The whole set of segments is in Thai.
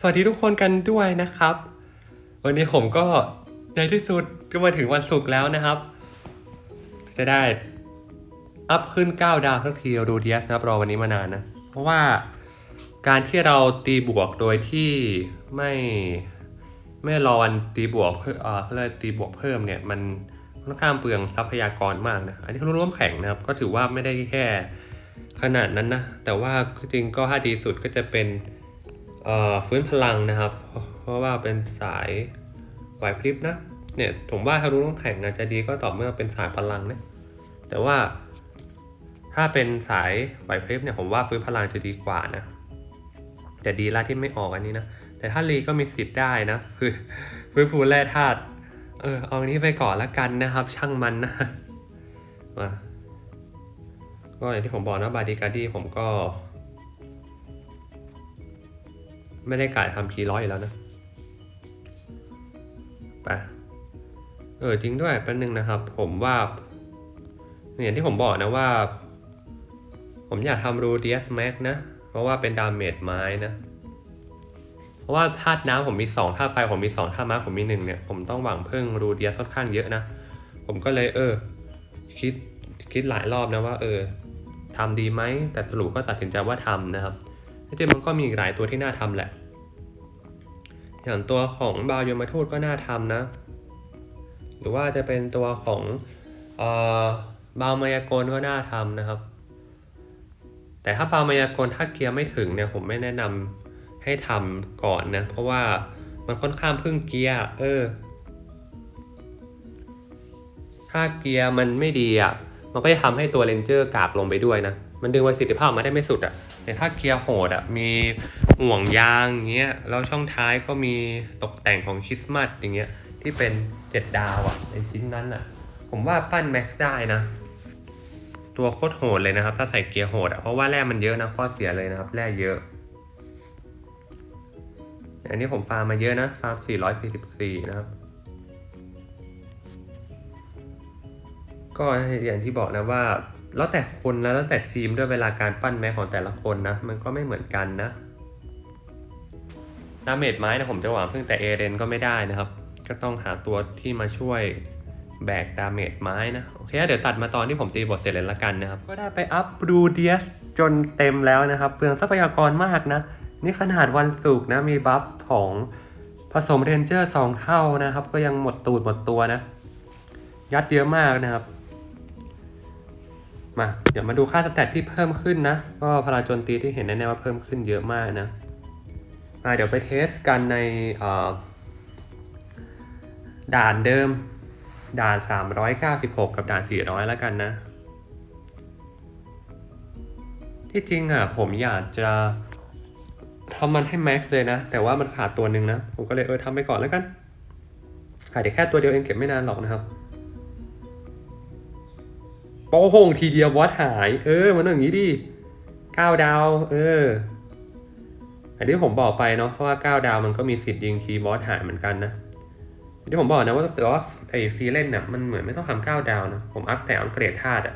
สวัสดีทุกคนกันด้วยนะครับ วันนี้ผมก็ในที่สุดก็มาถึงวันศุกร์แล้วนะครับ จะได้อัพขึ้น 9 ดาวสักทีดูดีสนะครับรอวันนี้มานานนะ เพราะว่าการที่เราตีบวกโดยที่ไม่ไม่รอวันตีบวกเพิ่มเอ่อเขาเรียกตีบวกเพิ่มเนี่ยมันค่อนข้างเปลืองทรัพยากรมากนะอันนี้เขาร่วมแข่งนะครับ ก็ถือว่าไม่ได้แค่ขนาดนั้นนะ แต่ว่าจริงๆก็ถ้าดีสุดก็จะเป็น ฟื้นพลังนะครับ เพราะว่าเป็นสายไหวพริบนะ เนี่ยผมว่าถ้ารู้ต้องแข่งอาจจะดีก็ต่อเมื่อเป็นสายพลังนะ แต่ว่าถ้าเป็นสายไหวพริบเนี่ยผมว่าฟื้นพลังจะดีกว่านะ แต่ดีละที่ไม่ออกอันนี้นะ แต่ถ้ารีก็มีสิทธิ์ได้นะคือฟื้นฟูแร่ธาตุ เออเอาอันนี้ไปก่อนละกันนะครับ ช่างมันนะ มา ก็อย่างที่ผมบอกนะบาดีการดีผมก็ ไม่ได้กะทำคีร้อยอยู่แล้วนะไปเออจริงด้วยแป๊บนึงนะครับ ผมว่าอย่างที่ผมบอกนะว่า ผมอยากทำรูดีสแม็กนะ เพราะว่าเป็นดาเมจไม้นะ เพราะว่าธาตุน้ำผมมีสองธาตุไฟผมมีสองธาตุม้าผมมีหนึ่งเนี่ย ผมต้องหวังพึ่งรูเดียสค่อนข้างเยอะนะ ผมก็เลยเออ คิดคิดหลายรอบนะว่า เออทำดีไหม แต่สรุปก็ตัดสินใจว่าทำนะครับ จริงมันก็มีอีกหลายตัวที่น่าทำแหละ อย่างตัวของบาวยมทูตก็น่าทำนะ หรือว่าจะเป็นตัวของเอ่อบามายากลก็น่าทำนะครับ แต่ถ้าบามายากลถ้าเกียร์ไม่ถึงเนี่ยผมไม่แนะนำให้ทำก่อนนะ เพราะว่ามันค่อนข้างพึ่งเกียร์เออ ถ้าเกียร์มันไม่ดีอะ มันก็จะทำให้ตัวเรนเจอร์กราบลงไปด้วยนะ มันดึงประสิทธิภาพมาได้ไม่สุดอะแต่ถ้าเกียร์โหดอะมีห่วงยางอย่างเงี้ยแล้วช่องท้ายก็มีตกแต่งของคริสต์มาสอย่างเงี้ยที่เป็นเจ็ดดาวอะในชิ้นนั้นอะ ผมว่าปั้นแม็กซ์ได้นะ ตัวโคตรโหดเลยนะครับ ถ้าใส่เกียร์โหดอะเพราะว่าแร่มันเยอะนะข้อเสียเลยนะครับแร่เยอะ อันนี้ผมฟาร์มมาเยอะนะฟาร์ม 444 นะครับก็อย่างที่บอกนะว่า แล้วแต่คนนะแล้วแต่ทีมด้วยเวลาการปั้นแม้ของแต่ละคนนะ มันก็ไม่เหมือนกันนะดาเมจไม้นะผมจะหวังพึ่งแต่เอเรนก็ไม่ได้นะครับ ก็ต้องหาตัวที่มาช่วยแบกดาเมจไม้นะ โอเค เดี๋ยวตัดมาตอนที่ผมตีบทเสร็จเลยละกันนะครับ ก็ได้ไปอัพบรูเดียสจนเต็มแล้วนะครับ เปลืองทรัพยากรมากนะ นี่ขนาดวันศุกร์นะมีบัฟของผสมเรนเจอร์สองเท่านะครับ ก็ยังหมดตูดหมดตัวนะ ยัดเยอะมากนะครับ มา เดี๋ยวมาดูค่าสแตทที่เพิ่มขึ้นนะ ก็พลังโจมตีที่เห็นแน่ๆว่าเพิ่มขึ้นเยอะมากนะมาเดี๋ยวไปเทสกันในด่านเดิม ด่าน 396 กับด่าน 400 แล้วกันนะ ที่จริงอะผมอยากจะทำมันให้แม็กซ์เลยนะ แต่ว่ามันขาดตัวหนึ่งนะ ผมก็เลยเออทำไปก่อนแล้วกันขาดแค่ตัวเดียวเองเก็บไม่นานหรอกนะครับ โป้โหงทีเดียวบอสหาย เออ มันต้องอย่างนี้ดิเก้าดาว เอออันที่ผมบอกไปเนาะเพราะว่าเก้าดาวมันก็มีสิทธิ์ยิงทีบอสหายเหมือนกันนะที่ผมบอกนะว่าแต่ว่าไอ้ฟีเล่นน่ะมันเหมือนไม่ต้องทำเก้าดาวนะผมอัพแต่อัปเกรดธาตุอะ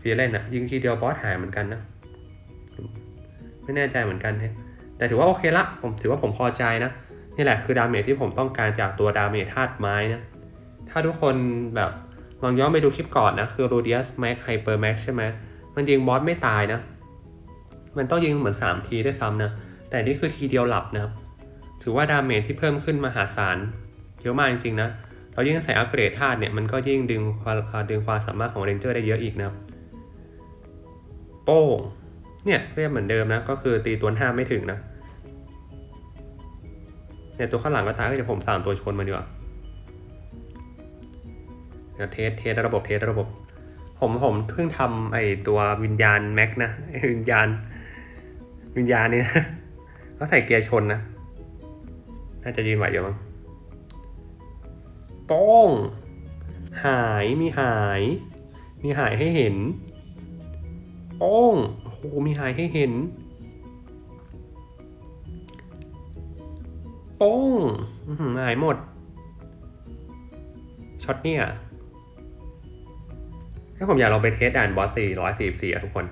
ฟีเล่นอะยิงทีเดียวบอสหายเหมือนกันนะไม่แน่ใจเหมือนกันแฮะแต่ถือว่าโอเคละผมถือว่าผมพอใจนะนี่แหละคือดาเมจที่ผมต้องการจากตัวดาเมจธาตุไม้นะถ้าทุกคนแบบ ลองย้อนไปดูคลิปก่อนนะคือ r o d i u s Max Hyper Max ใช่ไหมมันยิงบอสไม่ตายนะ มันต้องยิงเหมือน 3 ทีด้วยซ้ำนะ แต่นี่คือทีเดียวหลับนะครับ ถือว่าดาเมจที่เพิ่มขึ้นมหาศาลเยอะมากจริงๆนะเรายิ่งใส่อัปเกรดธาตุเนี่ยมันก็ยิ่งดึงความดึงความสามารถของเรนเจอร์ได้เยอะอีกนะครับโป้งเนี่ยก็ยังเหมือนเดิมนะ ก็คือตีตัวห้าไม่ถึงนะเนี่ยตัวข้างหลังก็ตายก็จะผมสามตัวชนมาดีกว่า เดี๋ยวเทสเทสระบบเทสระบบ ผมผมเพิ่งทำไอตัววิญญาณแม็กนะวิญญาณ วิญญาณนี่นะก็ใส่เกียร์ชนนะ น่าจะยืนไหวอยู่มั้งโป้งหายมีหาย มีหายให้เห็นป้งโอ้โหมีหายให้เห็นป้อื้อหือหายหมดช็อตเนี่ย ถ้าผมอยากลองไปเทสด่านบอส444อะทุกคน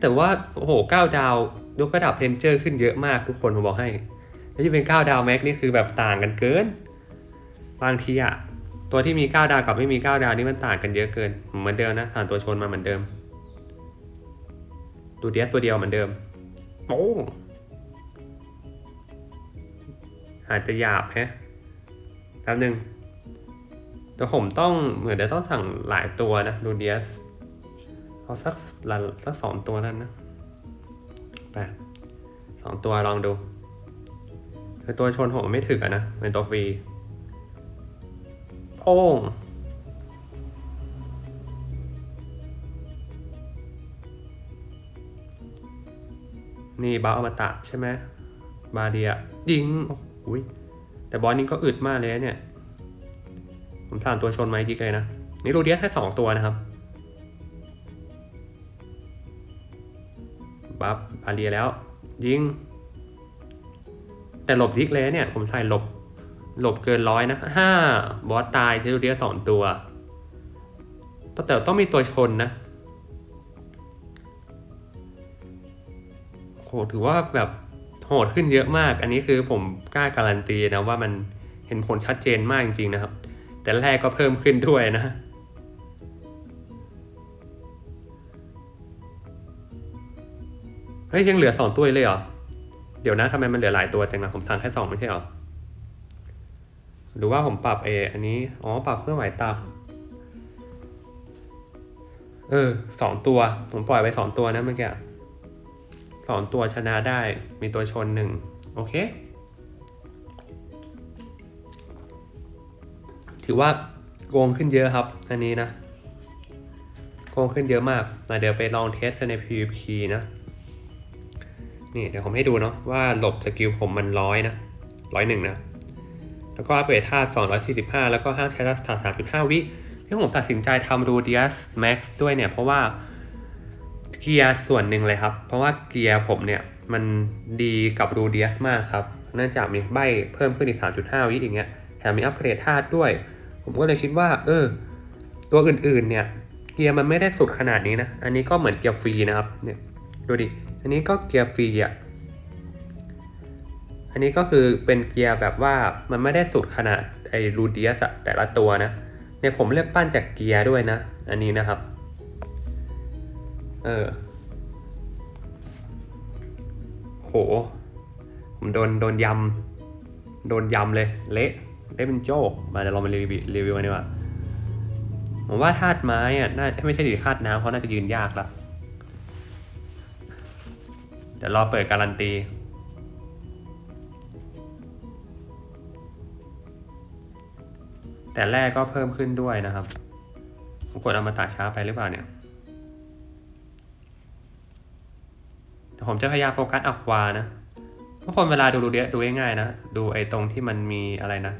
แต่ว่า โอ้โหเก้าดาวยกระดับเทนเจอร์ขึ้นเยอะมากทุกคนผมบอกให้ แล้วที่เป็นเก้าดาวแม็กนี่คือแบบต่างกันเกิน บางทีอะตัวที่มีเก้าดาวกับไม่มีเก้าดาวนี่มันต่างกันเยอะเกิน เหมือนเดิมนะผ่านตัวชนมาเหมือนเดิมตัวเดียวตัวเดียวเหมือนเดิมโป้อาจจะหยาบแฮะแป๊บนึง แต่ผมต้องเหมือนจะต้องสั่งหลายตัวนะดูเดียสเอาสักละสักสองตัวแล้วนะไปสองตัวลองดูแต่ตัวชนผมไม่ถึกอะนะเป็นตัวฟรีโป้งนี่บาอมตะใช่ไหมบาเดียยิงโอ้ยแต่บอลนี้ก็อึดมากเลยเนี่ย ผมสั่งตัวชนไหมกิกเลยนะ นี่รูเดียสแค่สองตัวนะครับ บัฟบาเรียแล้ว ยิง แต่หลบยิกเลยเนี่ย ผมใส่หลบ หลบเกินร้อยนะห้าบอสตายใช้รูเดียสสองตัวแต่ต้องมีตัวชนนะโหถือว่าแบบโหดขึ้นเยอะมาก อันนี้คือผมกล้าการันตีนะว่ามันเห็นผลชัดเจนมากจริงๆนะครับ แต่แรกก็เพิ่มขึ้นด้วยนะ เฮ้ยยังเหลือสองตัวเลยเหรอ เดี๋ยวนะทำไมมันเหลือหลายตัวจังอะผมสั่งแค่สองไม่ใช่เหรอ หรือว่าผมปรับเออันนี้ อ๋อ ปรับเครื่องหมายตามเออสองตัว ผมปล่อยไปสองตัวนะเมื่อกี้สองตัวชนะได้ มีตัวชนหนึ่งโอเค ถือว่าโกงขึ้นเยอะครับ อันนี้นะ โกงขึ้นเยอะมากมาเดี๋ยวไปลองเทสใน PVP นะ นี่เดี๋ยวผมให้ดูเนาะว่าหลบสกิลผมมันร้อยนะร้อยหนึ่งนะ แล้วก็อัปเกรดท่า245 แล้วก็ห้ามใช้ท่า3.5 วิที่ผมตัดสินใจทำรูเดียสแม็กด้วยเนี่ย เพราะว่าเกียร์ส่วนหนึ่งเลยครับ เพราะว่าเกียร์ผมเนี่ย มันดีกับรูเดียสมากครับ เนื่องจากมีใบเพิ่มขึ้นอีก 3.5 วิอย่างเงี้ยแถมมีอัปเกรดธาตุด้วย ผมก็เลยคิดว่า เออ ตัวอื่นๆเนี่ยเกียร์มันไม่ได้สุดขนาดนี้นะ อันนี้ก็เหมือนเกียร์ฟรีนะครับ เนี่ยดูดิ อันนี้ก็เกียร์ฟรีอะ อันนี้ก็คือเป็นเกียร์แบบว่ามันไม่ได้สุดขนาดไอ้รูเดียสแต่ละตัวนะ เนี่ยผมเลือกปั้นจากเกียร์ด้วยนะ อันนี้นะครับ เออ โห ผมโดนโดนยำ โดนยำเลย เละ เละเป็นโจ๊กมาเดี๋ยวเรามารีวิวรีวิวกันดีกว่าผมว่าธาตุไม้อะน่าไม่ใช่ดิธาตุน้ำเพราะน่าจะยืนยากละเดี๋ยวรอเปิดการันตี แต่แรกก็เพิ่มขึ้นด้วยนะครับผมกดอมตะช้าไปหรือเปล่าเนี่ยเดี๋ยวผมจะพยายามโฟกัสอควานะทุกคนเวลาดูดูเดียดูง่ายๆนะ ดูไอ้ตรงที่มันมีอะไรนะ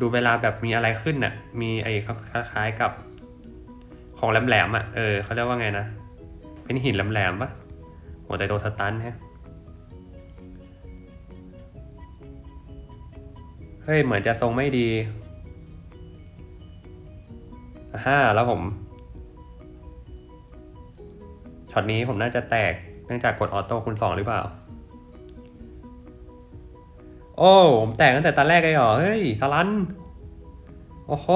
ดูเวลาแบบมีอะไรขึ้นน่ะ มีไอ้คล้ายๆกับ ของแหลมๆอะ เออเขาเรียกว่าไงนะ เป็นหินแหลมๆปะโหแต่โดนสตันฮะ เฮ้ย เหมือนจะทรงไม่ดีห้าแล้วผมช็อตนี้ผมน่าจะแตกเนื่องจากกดออโต้คูณสองหรือเปล่า โอ้ผมแตกตั้งแต่ตอนแรกเลยเหรอ เฮ้ยสลัน โอ้โห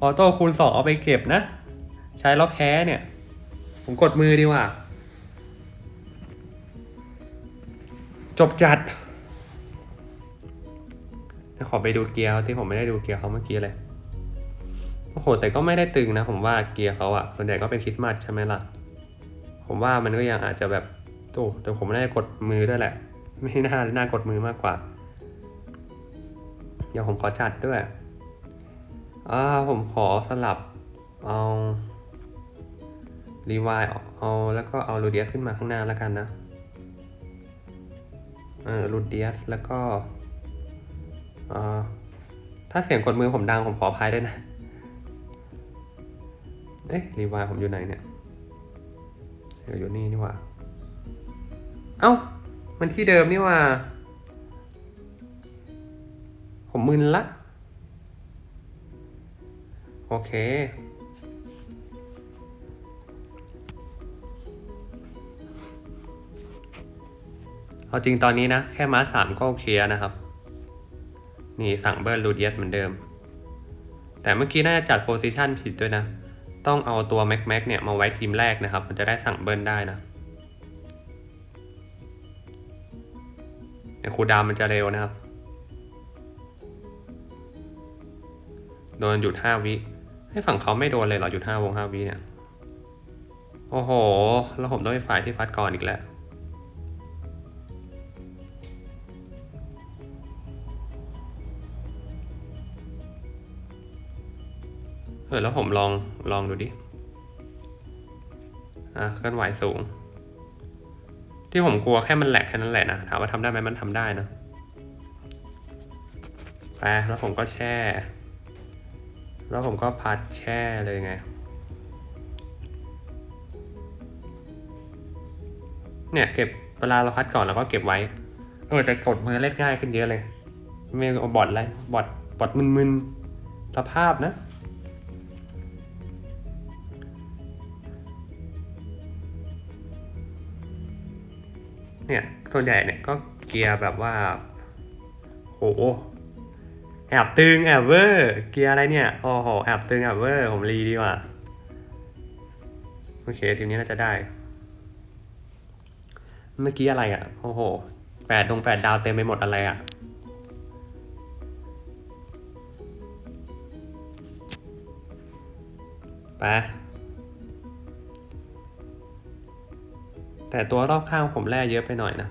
ออโต้คูณสองเอาไปเก็บนะ ใช้แล้วแพ้เนี่ย ผมกดมือดีกว่า จบจัดเดี๋ยวขอไปดูเกียร์ที่ผมไม่ได้ดูเกียร์เขาเมื่อกี้เลย โอ้โห แต่ก็ไม่ได้ตึงนะ ผมว่าเกียร์เขาอะส่วนใหญ่ก็เป็นคริสต์มาสใช่ไหมล่ะ ผมว่ามันก็ยังอาจจะแบบ โอ้ แต่ผมน่าจะกดมือด้วยแหละ ไม่น่าน่ากดมือมากกว่า เดี๋ยวผมขอจัดด้วยอ่าผมขอสลับเอารีวายเอาแล้วก็เอาลูเดียสขึ้นมาข้างหน้าแล้วกันนะเออลูเดียสแล้วก็อ่าถ้าเสียงกดมือผมดังผมขออภัยด้วยนะ เอ๊ะรีวายผมอยู่ไหนเนี่ยเดี๋ยวอยู่นี่นี่หว่า เอ้า มันที่เดิมนี่ว่า ผมมึนละ โอเค เอาจริงตอนนี้นะ แค่มาสามก็โอเคนะครับ นี่สั่งเบิร์ลูเดียสเหมือนเดิม แต่เมื่อกี้น่าจะจัดโพซิชันผิดด้วยนะ ต้องเอาตัวแม็กแม็กเนี่ย มาไว้ทีมแรกนะครับ มันจะได้สั่งเบิร์ได้นะ เนี่คูดาวมันจะเร็วนะครับ โดนหยุดห้าวิ ให้ฝั่งเขาไม่โดนเลยเหรอหยุดห้าวงห้าวิเนี่ย โอ้โห แล้วผมต้องไปฝ่ายที่พัดก่อนอีกแล้วเออแล้วผมลองลองดูดิ อะเคลื่อนไหวสูง ที่ผมกลัวแค่มันแหลกแค่นั้นแหละนะ ถามว่าทำได้ไหมมันทำได้นะไปแล้วผมก็แช่ แล้วผมก็พัดแช่เลยไง เนี่ยเก็บเวลาเราพัดก่อนเราก็เก็บไว้ เออแต่กดมือเล่นง่ายขึ้นเยอะเลยไม่เอาบอดอะไรบอดบอดมึนๆสภาพนะ เนี่ยส่วนใหญ่เนี่ยก็เกียร์แบบว่าโหแอบตึงแอบเวอร์เกียร์อะไรเนี่ยโอ้โหแอบตึงแอบเวอร์ผมรีดีกว่าโอเคทีนี้น่าจะได้ เมื่อกี้อะไรอะโอ้โหแปดตรงแปดดาวเต็มไปหมดอะไรอะไป แต่ตัวรอบข้างผมแร่เยอะไปหน่อยนะ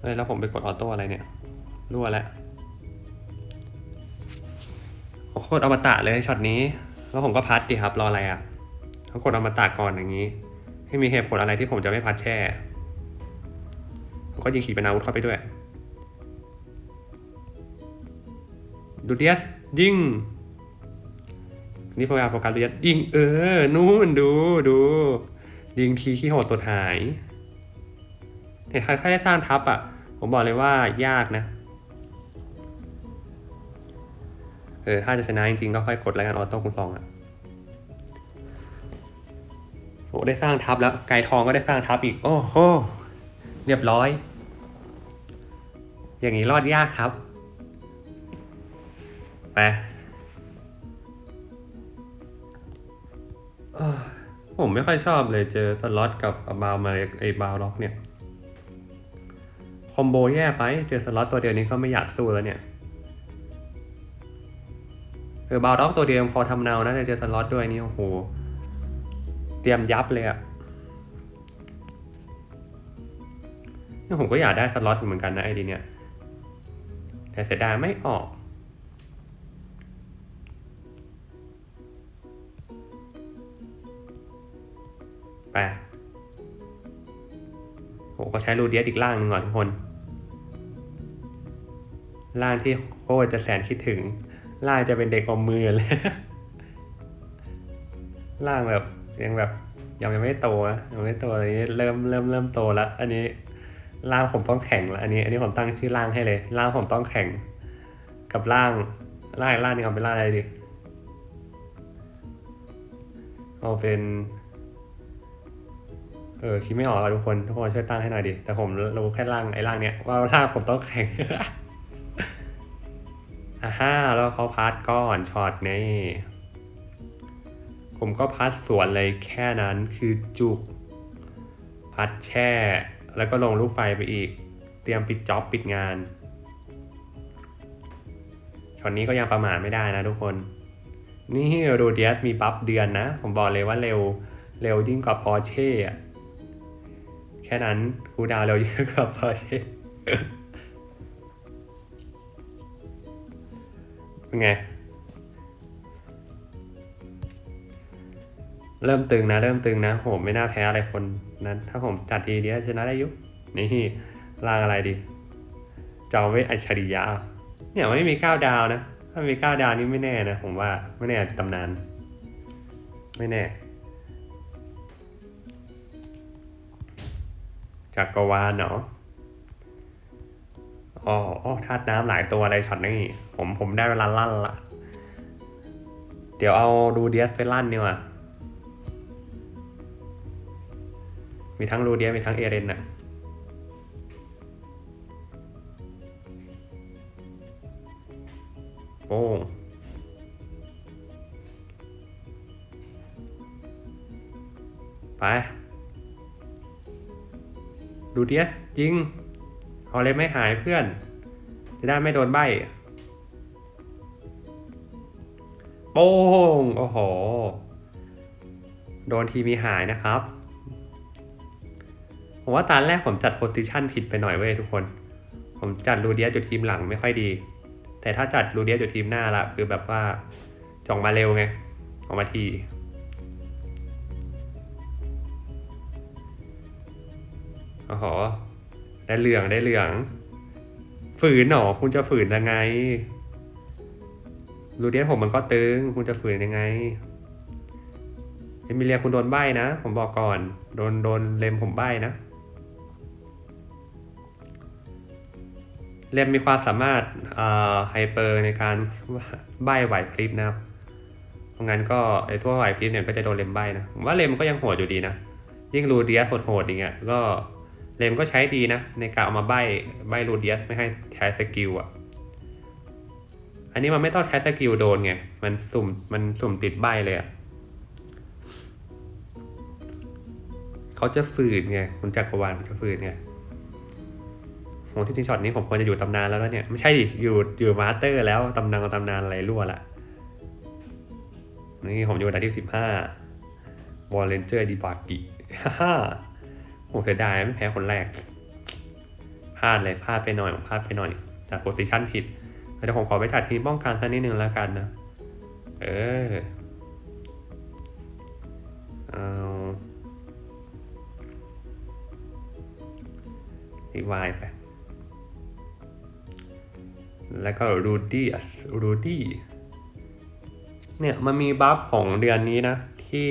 เฮ้ยแล้วผมไปกดออโต้อะไรเนี่ยรั่วแล้วโอ้โคตรอมตะเลยช็อตนี้ แล้วผมก็พัดดิครับรออะไรอะเขากดอมตะก่อนอย่างนี้ไม่มีเหตุผลอะไรที่ผมจะไม่พัดแช่ก็ยิงขีปนาวุธเข้าไปด้วย ดูเดียสยิงนี่พยายามโฟกัสดูเดียสยิงเออนู่นดูดู ยิงทีขี้โหดตัวหายเนี่ยใครๆได้สร้างทัพอะ ผมบอกเลยว่ายากนะ เออ ถ้าจะชนะจริงๆ ก็ค่อยกดแล้วกันออโต้คูณสองอะโอ้ได้สร้างทัพแล้วไก่ทองก็ได้สร้างทัพอีก โอ้โห เรียบร้อย อย่างนี้รอดยากครับ ไป ผมไม่ค่อยชอบเลยเจอสล็อตกับบาวมาไอ้บาวล็อกเนี่ยคอมโบแย่ไปเจอสล็อตตัวเดียวนี้ก็ไม่อยากสู้แล้วเนี่ยเออบาวล็อกตัวเดียวพอทำเนานะเจอสล็อตด้วยนี่โอ้โหเตรียมยับเลยอะนี่ผมก็อยากได้สล็อตเหมือนกันนะไอดีเนี่ยแต่เสียดายไม่ออก ไปโอ้ก็ใช้รูเดียสอีกล่างหนึ่งก่อนทุกคน ล่างที่โคตรจะแสนคิดถึง ล่างจะเป็นเด็กอมมือเลย ล่างแบบยังแบบยังยังไม่โตนะยังไม่โตอันนี้เริ่มเริ่มเริ่มโตแล้ว อันนี้ล่างผมต้องแข่งแล้วอันนี้ อันนี้ผมตั้งชื่อล่างให้เลย ล่างผมต้องแข่งกับล่างล่างล่างนี่เอาเป็นล่างอะไรดีเอาเป็น เออคิดไม่ออกอะทุกคนทุกคนช่วยตั้งให้หน่อยดิแต่ผมรู้แค่ล่างไอ้ล่างเนี้ยว่าล่างผมต้องแข่งอ่าฮ่าแล้วเขาพัดก้อนช็อตนี่ผมก็พัดสวนเลยแค่นั้นคือจุกพัดแช่ แล้วก็ลงลูกไฟไปอีก เตรียมปิดจ็อบปิดงานช็อตนี้ก็ยังประมาทไม่ได้นะทุกคน นี่โรเดียสมีบัฟเดือนนะ ผมบอกเลยว่าเร็วเร็วยิ่งกว่าปอร์เช่อะ ค่นั้นคูดาวเร็วยิ่งกว่าปอเช่เป็นไง เริ่มตึงนะ เริ่มตึงนะผมไม่น่าแพ้อะไรคนนั้น ถ้าผมจัดทีเดียวชนะได้ยุนี่ล่างอะไรดีจอมเวทอัจฉริยะเนี่ยไม่มีเก้าดาวนะ ถ้ามีเก้าดาวนี่ไม่แน่นะ ผมว่าไม่แน่ตำนาน ไม่แน่ จักรวาลเนาะอ๋ออ๋อธาตุน้ำหลายตัวอะไรช็อตนี้ ผมผมได้เวลาลั่นละเดี๋ยวเอาดูเดียสไปลั่นดีกว่ามีทั้งรูเดียมีทั้งเอเรนน่ะ ตียสยิงเอาเลยไม่หายเพื่อน จะได้ไม่โดนใบโป้งโอ้โห โดนทีมีหายนะครับ ผมว่าตอนแรกผมจัดโพซิชันผิดไปหน่อยเว้ยทุกคน ผมจัดลูเดียสอยู่ทีมหลังไม่ค่อยดี แต่ถ้าจัดลูเดียสอยู่ทีมหน้าละคือแบบว่าจ่องมาเร็วไง ออกมาที โอ้โหได้เหลืองได้เหลือง ฝืนหนอคุณจะฝืนยังไงลูเดียผมมันก็ตึง คุณจะฝืนยังไงเอมิเลียคุณโดนใบนะ ผมบอกก่อน โดนโดนเลมผมใบนะเลมมีความสามารถไฮเปอร์ในการใบไหวพริบนะครับเพราะงั้นก็ไอ้ทั่วไหวพริบเนี่ยก็จะโดนเลมใบนะผมว่าเลมก็ยังโหดอยู่ดีนะ ยิ่งรูเดียสโหดๆอย่างเงี้ยก็ เลมก็ใช้ดีนะ ในการเอามาใบใบรูเดียสไม่ให้ใช้สกิลอะ อันนี้มันไม่ต้องใช้สกิลโดนไง มันสุ่มมันสุ่มติดใบเลยอะเขาจะฝืนไงคุณจักรวาลเขาจะฝืนไงโหที่จริงช็อตนี้ผมควรจะอยู่ตำนานแล้วนะเนี่ย ไม่ใช่ดิอยู่อยู่มาสเตอร์แล้วตำนานตำนานอะไรรั่วละนี่ผมอยู่อันดับที่สิบห้าวอลเลนเจอร์ดีบากิฮ่า โหเสียดายไม่แพ้คนแรกพลาดเลยพลาดไปหน่อยผมพลาดไปหน่อย จากโพซิชันผิดเดี๋ยวผมขอไปจัดทีมป้องกันสักนิดนึงแล้วกันนะ เออเอารีวายไป แล้วก็รูดี้รูดี้เนี่ยมันมีบัฟของเดือนนี้นะ ที่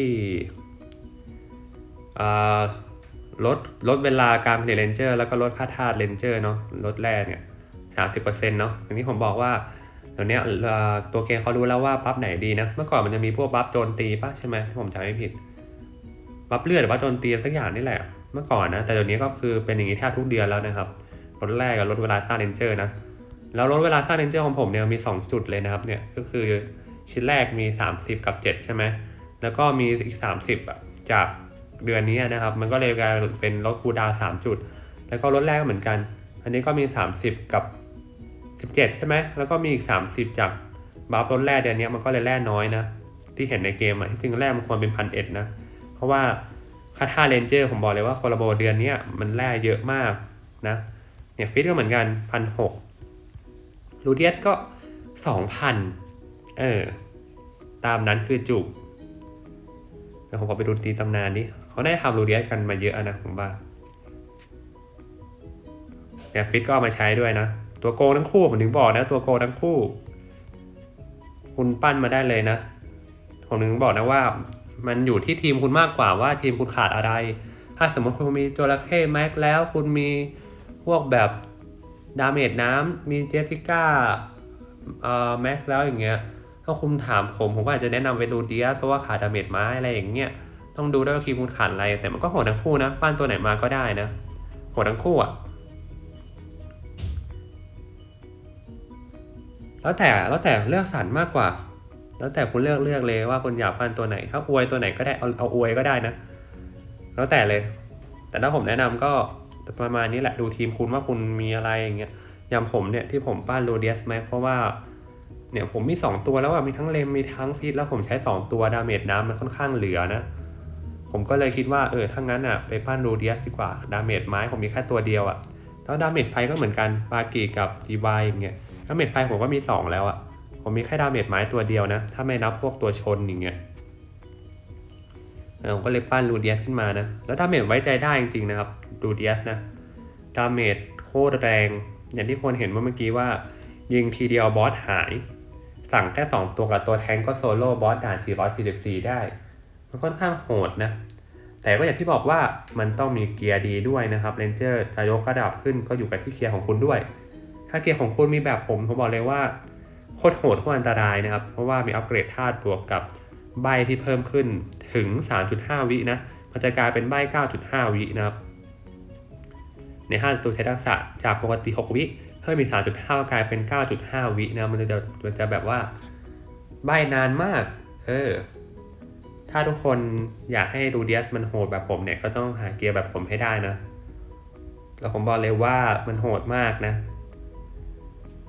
อ่า ลดลดเวลาการผลิตเลนเจอร์แล้วก็ลดค่าทาสเลนเจอร์เนาะลดแร่เนี่ยสามสิบเปอร์เซ็นต์เนาะอย่างที่ผมบอกว่าเดี๋ยวนี้ตัวเกมเขารู้แล้วว่าบัฟไหนดีนะ เมื่อก่อนมันจะมีพวกบัฟโจมตีป่ะใช่ไหมผมจำไม่ผิดบัฟเลือดหรือว่าโจมตีสักอย่างนี่แหละ เมื่อก่อนนะ แต่เดี๋ยวนี้ก็คือเป็นอย่างนี้แทบทุกเดือนแล้วนะครับลดแรกกับลดเวลาสร้างเลนเจอร์นะแล้วลดเวลาสร้าเลนเจอร์ของผมเนี่ยมี 2 จุดเลยนะครับเนี่ยก็คือชิ้นแรกมี 30 กับ 7 ใช่ไหมแล้วก็มีอีก 30อะจาก เดือนนี้นะครับ มันก็เลยกลายเป็นลดคูดาวน์3จุด แล้วก็ลดแรกเหมือนกัน อันนี้ก็มี 30 กับ 17 ใช่ไหมแล้วก็มีอีก 30 จากบัฟลดแรกเดือนนี้มันก็เลยแร่น้อยนะ ที่เห็นในเกมอะที่จริงแร่มันควรเป็นพันเอ็ดนะ เพราะว่าค่าท่าเรนเจอร์ผมบอกเลยว่าโคลโบเดือนนี้มันแร่เยอะมากนะเนี่ยฟิตก็เหมือนกันพันหกลูเดียสก็สองพันเออ ตามนั้นคือจุกเดี๋ยวผมขอไปดูตีตำนานนี้ เขาได้ทำลูเดียสกันมาเยอะนะผมว่าเนี่ยฟิตก็เอามาใช้ด้วยนะ ตัวโกงทั้งคู่ผมถึงบอกนะตัวโกงทั้งคู่ คุณปั้นมาได้เลยนะ ผมถึงบอกนะว่า มันอยู่ที่ทีมคุณมากกว่าว่าทีมคุณขาดอะไร ถ้าสมมติคุณมีจระเข้แม็กแล้ว คุณมีพวกแบบดาเมจน้ำมีเจสสิก้าเอ่อแม็กแล้วอย่างเงี้ยถ้าคุณถามผมผมก็อาจจะแนะนำเวลูเดียสเพราะว่าขาดดาเมจไม้อะไรอย่างเงี้ย ต้องดูด้วยว่าทีมคุณขาดอะไร แต่มันก็โหดทั้งคู่นะปั้นตัวไหนมาก็ได้นะโหดทั้งคู่อะแล้วแต่แล้วแต่เลือกสรรมากกว่า แล้วแต่คุณเลือกเลือกเลยว่าคุณอยากฟันตัวไหน ถ้าอวยตัวไหนก็ได้เอาเอาอวยก็ได้นะ แล้วแต่เลย แต่ถ้าผมแนะนำก็ประมาณนี้แหละดูทีมคุณว่าคุณมีอะไรอย่างเงี้ยอย่างผมเนี่ยที่ผมปั้นโรเดียสไหมเพราะว่าเนี่ยผมมี 2 ตัวแล้วอะมีทั้งเลมมีทั้งฟิตแล้วผมใช้ 2 ตัวดาเมจน้ำมันค่อนข้างเหลือนะ ผมก็เลยคิดว่าเออถ้างั้นอะไปปั้นโรเดียสดีกว่าดาเมจไม้ผมมีแค่ตัวเดียวอะแล้วดาเมจไฟก็เหมือนกันปากีกับจีวายอย่างเงี้ยดาเมจไฟผมก็มี 2 แล้วอะผมมีแค่ดาเมจไม้ตัวเดียวนะ ถ้าไม่นับพวกตัวชนอย่างเงี้ยเออผมก็เลยปั้นรูเดียสขึ้นมานะ แล้วดาเมจไว้ใจได้จริงๆนะครับรูเดียสนะดาเมจโคตรแรง อย่างที่คนเห็นเมื่อกี้ว่า ยิงทีเดียวบอสหาย สั่งแค่ 2 ตัวกับตัวแทงก็โซโล่บอสด่าน 444 ได้ มันค่อนข้างโหดนะ แต่ก็อย่างที่บอกว่ามันต้องมีเกียร์ดีด้วยนะครับเรนเจอร์จะยกระดับขึ้นก็อยู่กับที่เกียร์ของคุณด้วย ถ้าเกียร์ของคุณมีแบบผมผมบอกเลยว่าโคตรโหดโคตรอันตรายนะครับ เพราะว่ามีอัปเกรดธาตุบวกกับใบที่เพิ่มขึ้นถึง 3.5 วินะ มันจะกลายเป็นใบ 9.5 วินะครับ ใน5ตัวใช้ทักษะจากปกติ 6 วิเพิ่มอีก3.5 กลายเป็น 9.5 วินะ มันจะมันจะแบบว่าใบนานมาก เออ ถ้าทุกคนอยากให้ดูเดียสมันโหดแบบผมเนี่ยก็ต้องหาเกียร์แบบผมให้ได้นะ แล้วผมบอกเลยว่ามันโหดมากนะ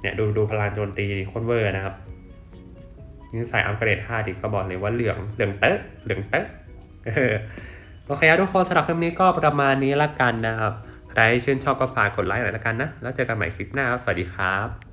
เนี่ยดูดูพลังโจมตีโคตรเวอร์นะครับนี่ใส่อัมเกรดท่าดิก็บอกเลยว่าเหลืองเหลืองเต๊ะเหลืองเต๊ะเออโอเคทุกคนสำหรับคลิปนี้ก็ประมาณนี้ละกันนะครับ ใครชื่นชอบก็ฝากกดไลค์หน่อยละกันนะ แล้วเจอกันใหม่คลิปหน้าครับ สวัสดีครับ